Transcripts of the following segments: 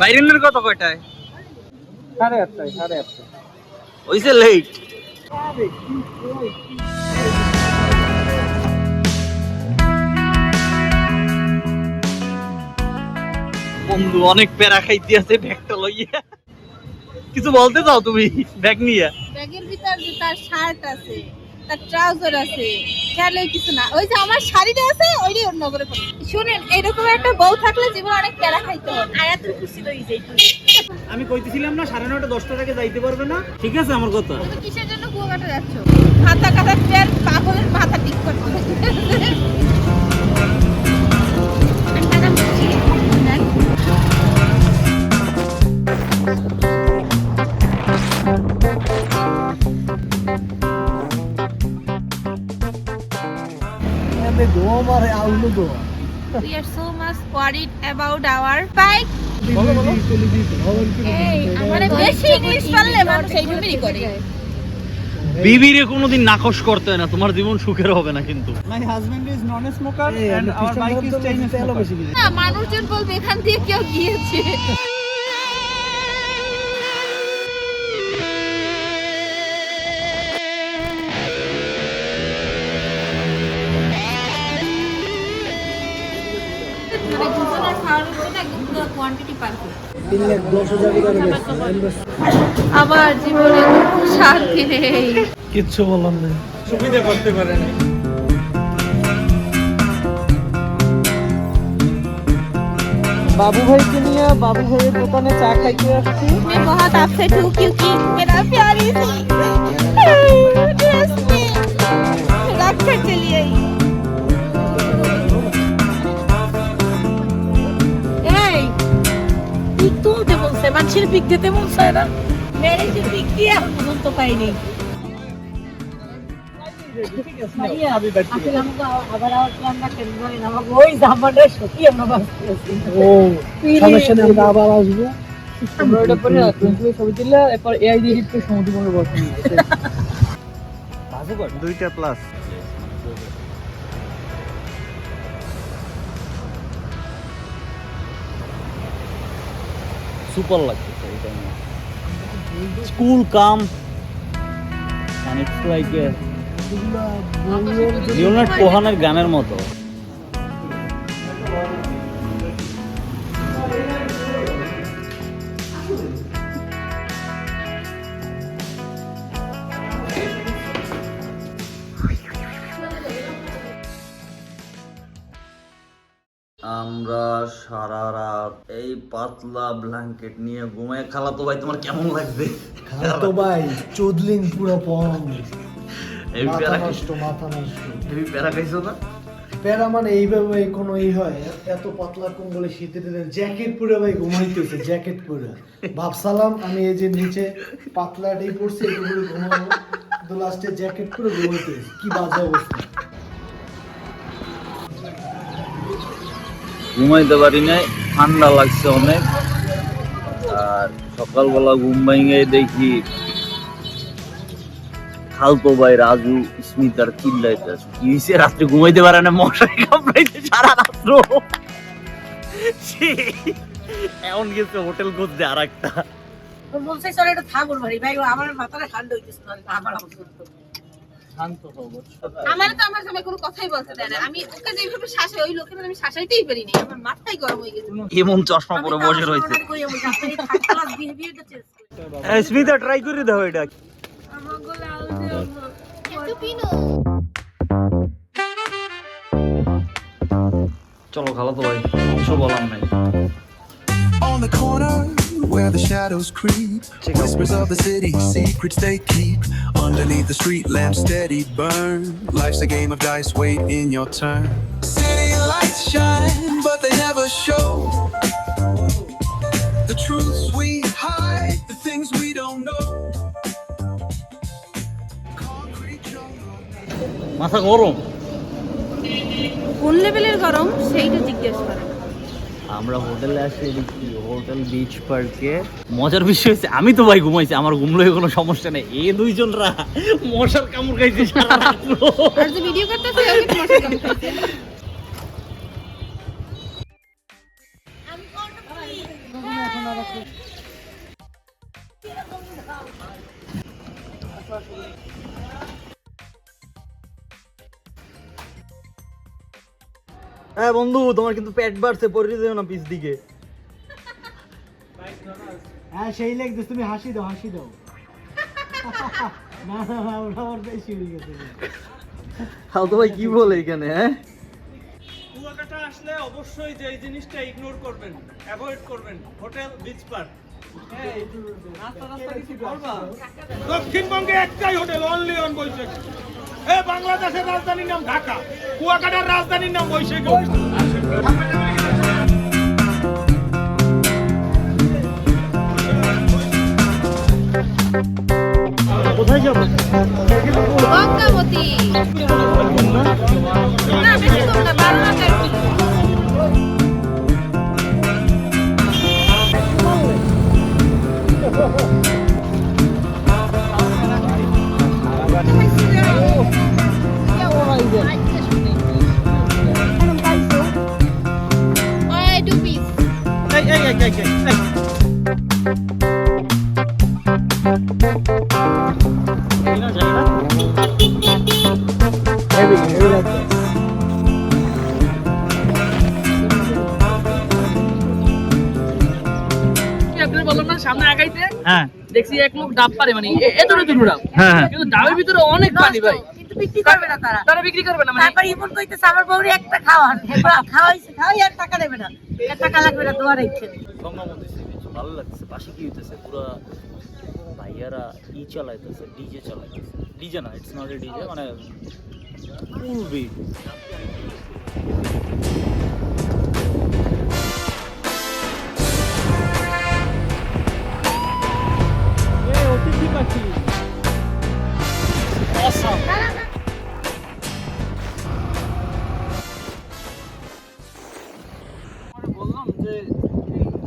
বাইরেনের কত কয়টায়? সাড়ে আটটায় সাড়ে আটটায়। হইছে লেট বন্ধু অনেক প্যারা খাইতে আছে ব্যাগটা লইয়া। কিছু বলতে চাও তুমি ব্যাগ নিয়ে? ব্যাগের ভিতর যে তার শার্ট আছে। তার ট্রাউজার আছে খেয়ালে কিছু না। ওই যে আমার শাড়িটা আছে ওইটাই অন্য করে পরে। শুনেন এরকম একটা বউ থাকলে জীবন অনেক প্যারা খাইতে হবে। আয়াত খুশি লই যাইতো আমি কইতেছিলাম না সাড়ে নটা দশটা থেকে যাইতে পারবে না। ঠিক আছে আমার কথা। কিসের জন্য কুয়াকাটা যাচ্ছ? মাথা কাটা প্যার পাগলের মাথা ঠিক করতে We are so much worried about our bike. এই বেশি ইংলিশ পারলে মানুষ এইভাবেই করে। বিবিরে কোনোদিন নাকশ করতে হয় না তোমার জীবন সুখের হবে না কিন্তু। My husband is non smoker and our bike is chain smoker না মানুষজন বলবে এখান দিয়ে কেউ গিয়েছে। কোয়ান্টিটি পার করে আমার জীবনে কোনো শান্তি নেই কিচ্ছু বললাম না সুবিধা করতে পারে না বাবু ভাইকে নিয়ে বাবু ভাইয়ের দোকানে চা খাইতে আসছি मैं बहुत अपसेट हूँ क्योंकि मेरा प्यारी सी ड्रेस में रख कर चली आई মানুষের পিক দিতে বলছে না। মেরে যে পিক দিয়ে এখন পর্যন্ত পাইনি। আবার আসব। আমরা এটা সুপার লাগতেছে এটা school come and it's like Leonard কোহানের গানের মতো। পাতলা ব্ল্যাঙ্কেট নিয়ে ঘুমায়। খালাতো ভাই তোমার কেমন লাগবে তো ভাই চুদলিং পুরো পং। এই প্যারা নষ্ট মাথা নষ্ট। এই প্যারা খাইছো না? প্যারা মানে এইভাবে কোনো ই হয় এত পাতলা কম্বলে শীতের দিনে জ্যাকেট পরে ভাই ঘুমাইতেছে জ্যাকেট পরে। ভাবসালাম আমি এই যে নিচে পাতলাটাই পড়ছি একটু করে ঘুমাবো তো লাস্টে জ্যাকেট পরে ঘুমাইতেছে। কি বাজে অবস্থা। ঘুমাইতে পারি নাই। ঠান্ডা লাগছে অনেক। আর সকালবেলা ঘুম ভেঙে দেখি খালতো ভাই রাজু স্মিতার চিল্লাইতে আছে। কি হয়েছে রাত্রে ঘুমাইতে পারে না মশাই কামড়াইতে সারা রাত্র। এমন গেছে হোটেল খুঁজতে আর একটা বলছে, চলে এটা থাকুন ভাই ভাই, আমার মাথাটা ঠান্ডা হইতেছে আমার অবস্থা শান্ত হব আমার তো আমার সামনে কোনো কথাই বলতে দেয় না। আমি ওকে যেভাবে শাসাই ওই লোকের আমি শাসাইতেই পারিনি আমার মাথাই গরম হয়ে গেছে। এমন চশমা পরে বসে রয়েছে। স্মিতা ট্রাই করে দাও এটা। একটু পিনো চলো খালাতো ভাই কিছু বলার নাই। On the corner where the shadows creep, whispers of the city, secrets they keep. Underneath the street lamp, steady burn. Life's a game of dice, wait in your turn. City lights shine, but they never show. The truths we hide, the things we don't know. Concrete jungle. মাথা গরম কোন লেভেলের গরম সেইটা জিজ্ঞেস করে আমরা হোটেলে আসি দেখি হোটেল বিচ পার্কে মজার বিষয় হয়েছে, আমি তো ভাই ঘুমাইছি, আমার ঘুমলে কোনো সমস্যা নেই। এই দুইজনরা মশার কামড় খাইছে। হ্যাঁ বন্ধু তোমার কিন্তু পেট বাড়ছে পড়ে যেও না পিছ দিকে। হ্যাঁ সেই লাগছে তুমি হাসি দাও হাসি দাও। না না না ওটা আমার বেশি হয়ে গেছে। খাও তো ভাই কি বলে এখানে হ্যাঁ? কুয়াকাটা আসলে অবশ্যই যে এই জিনিসটা ইগনোর করবেন অ্যাভয়েড করবেন হোটেল বিচ পার্ক দক্ষিণবঙ্গে একটাই হোটেল অনলি অন বৈশাখী এ বাংলাদেশের রাজধানীর নাম ঢাকা কুয়াকাটার রাজধানীর নাম বৈশাখী গঙ্গাবতী আপনি বললাম না সামনে আগাইতে হ্যাঁ। দেখছি এক লোক ডাব পারে মানে এত এত ডাব হ্যাঁ, হ্যাঁ। কিন্তু ডাবের ভিতরে অনেক পানি ভাই। কিন্তু বিক্রি করবে না তারা। তারা বিক্রি করবে না মানে তারপর ইমন কইতেছে আমার বউরে একটা খাওয়ান। খাওয়াইছে খাওয়াই আর টাকা নেবে না। টাকা লাগবে না ইচ্ছে গঙ্গামতি সি বিচ ভালো লাগছে পাশে কি হইতেছে? পুরো ভাইয়ারা ই চালাইতেছে ডিজে চালাইতেছে। ডিজে না ইটস নট এ ডিজে মানে ফুল বিট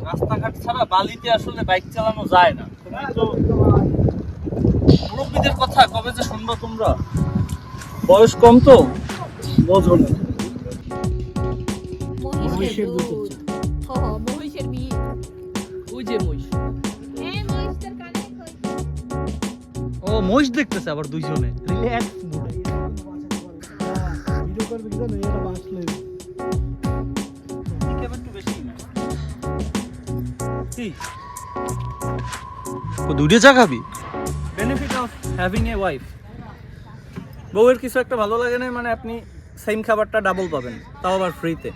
রাস্তাঘাট ছাড়া বালিতে আসলে বাইক চালানো যায় না তো কথা কবে যে শুনব তোমরা বয়স কম তো বোঝো মহিষের দুধ। ওই যে মহিষ। মহিষ দেখতেছে আবার দুইজনে। রিল্যাক্স মুডে দুইটা চা খাবি? Benefit of having a wife বউয়ের কিছু একটা ভালো লাগে না মানে আপনি সেম খাবারটা ডাবল পাবেন তাও আবার ফ্রিতে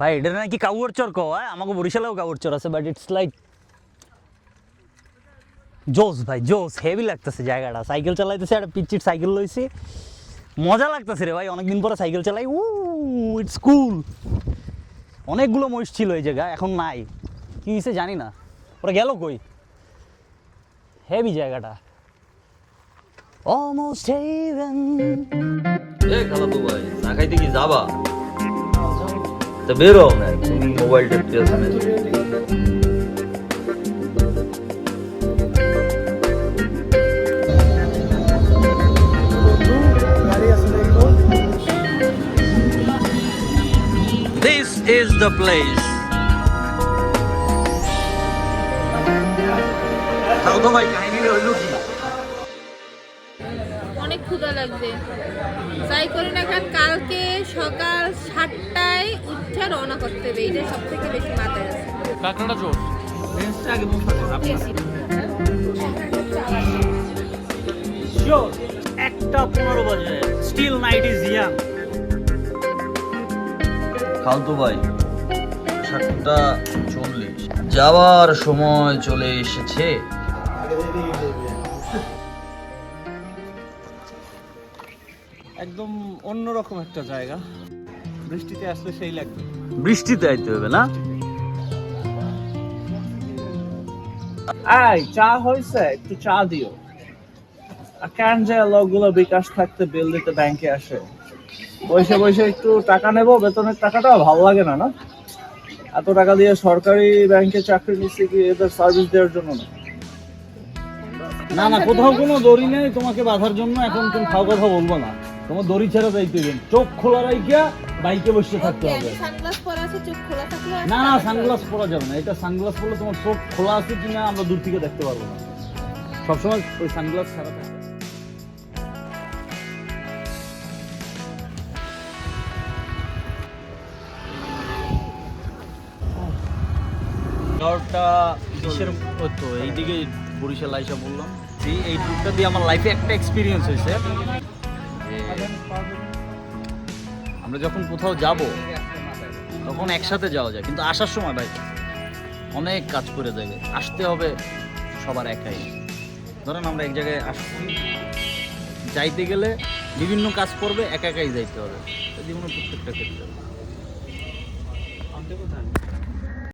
ভাই, এটা নাকি কাউয়ার চর কয় আমাকে বরিশালেও কাউয়ার চর আছে বাট ইটস লাইক জোস ভাই জোস হেভি লাগতেছে জায়গাটা। সাইকেল চালাইতেছে, একটা পিচির সাইকেল লইছি। মজা লাগতেছে রে ভাই, অনেকদিন পরে সাইকেল চালাই উ ইটস কুল অনেকগুলো মহিষ ছিল এই জায়গা এখন নাই। কি হয়েছে জানি না। ওরা গেল কই? হেভি জায়গাটা। অলমোস্ট হেভেন এ, খালাতো ভাই না খাইতে কি যাবা? তা বেরো না তুমি মোবাইল টেপতে আছো না গাড়ি আসলে একটু দিস ইজ দ্য প্লেস খাও তো ভাই কাহিনী হইল কি অনেক ক্ষুধা লাগবে যাই করি না খান কালকে সকাল সাতটায় উঠে রওনা করতে হবে এইটা সব থেকে বেশি মাথায় আছে। কাঁকড়াটা জোর। একটা পনেরো বাজে। স্টিল নাইট ইজ ইয়াং ভাই সাতটা চল্লিশ। যাওয়ার সময় চলে এসেছে। একদম অন্যরকম একটা জায়গা। বৃষ্টিতে আসলে সেই লাগবে। বৃষ্টিতে আইতে হবে না? আই চা হয়েছে একটু চা দিও। আর কেন যে লোকগুলো বিকাশ থাকতে বিল দিতে ব্যাংকে আসে? বসে বসে একটু টাকা নেব বেতনের টাকাটা ভালো লাগে না না? এত টাকা দিয়ে সরকারি ব্যাংকে চাকরি নিচ্ছে কি এদের সার্ভিস দেওয়ার জন্য না? না না কোথাও কোনো দড়ি নেই তোমাকে বাঁধার জন্য এখন তুমি খাও কথা বলব না। তোমার দড়ি ছাড়া যাইতে দেন চোখ খোলা রাইখা বাইকে বসে থাকতে হবে। আমি সানগ্লাস পরা আছে চোখ খোলা থাকলে না না সানগ্লাস পরা যাবে না। এটা সানগ্লাস পরলে তোমার চোখ খোলা আছে কিনা আমরা দূর থেকে দেখতে পারব না। সবসময় ওই সানগ্লাস ছাড়া থাকবে শহরটা কিসের তো এইদিকে বরিশাল আইসা বললাম। এই এই ট্যুরটা দিয়ে আমার লাইফে একটা এক্সপিরিয়েন্স হয়েছে। আমরা যখন কোথাও যাব, তখন একসাথে যাওয়া যায়। কিন্তু আসার সময় ভাই, অনেক কাজ করে যাবে আসতে হবে সবার একাই। ধরেন আমরা এক জায়গায় আসছি যাইতে গেলে বিভিন্ন কাজ করবে, একা একাই যাইতে হবে। জীবনের প্রত্যেকটা ক্ষেত্রে।